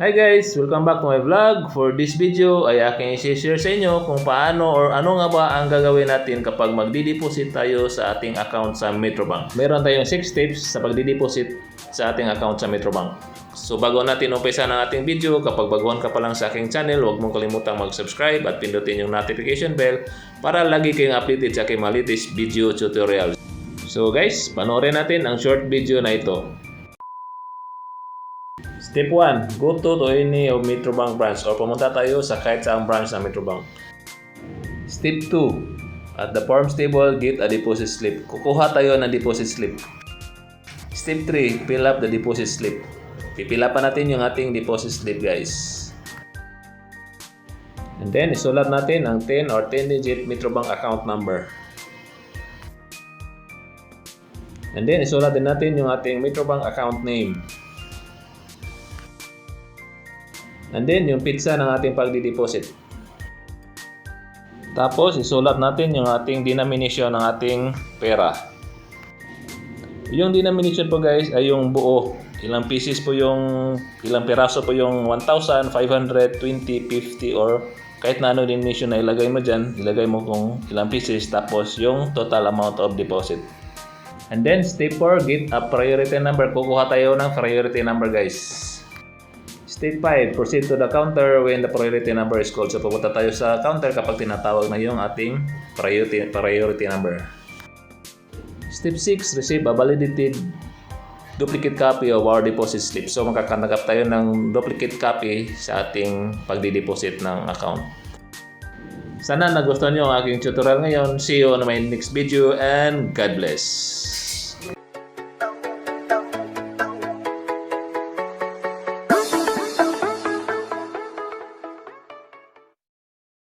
Hi guys! Welcome back to my vlog. For this video ay aking i-share sa inyo kung paano or ano nga ba ang gagawin natin kapag magdideposit tayo sa ating account sa Metrobank. Meron tayong 6 steps sa pagdideposit sa ating account sa Metrobank. So bago natin umpisa ng ating video, kapag baguhan ka pa lang sa aking channel, huwag mong kalimutang mag-subscribe at pindutin yung notification bell para lagi kayong updated sa aking mga latest video tutorials. So guys, panoorin natin ang short video na ito. Step 1, go to, to any of Metrobank branch or pumunta tayo sa kahit saang branch ng Metrobank. Step 2, at the forms table, get a deposit slip. Kukuha tayo ng deposit slip. Step 3, fill up the deposit slip. Pipila pa natin yung ating deposit slip guys. And then, isulat natin ang 10 or 10-digit Metrobank account number. And then, isulat din natin yung ating Metrobank account name. And then, yung pizza ng ating pagdideposit. Tapos, isulat natin yung ating denomination ng ating pera. Yung denomination po guys ay yung buo. Ilang pieces po yung, ilang peraso po yung 1,000, 500, 20, 50, or kahit na ano denomination na ilagay mo dyan, ilagay mo kung ilang pieces, tapos yung total amount of deposit. And then, step 4, get a priority number. Kukuha tayo ng priority number guys. Step 5, proceed to the counter when the priority number is called. So pupunta tayo sa counter kapag tinatawag na yung ating priority, priority number. Step 6, receive a validated duplicate copy of our deposit slip. So makakatanggap tayo ng duplicate copy sa ating pagdideposit ng account. Sana nagustuhan nyo ang aking tutorial ngayon. See you on my next video and God bless.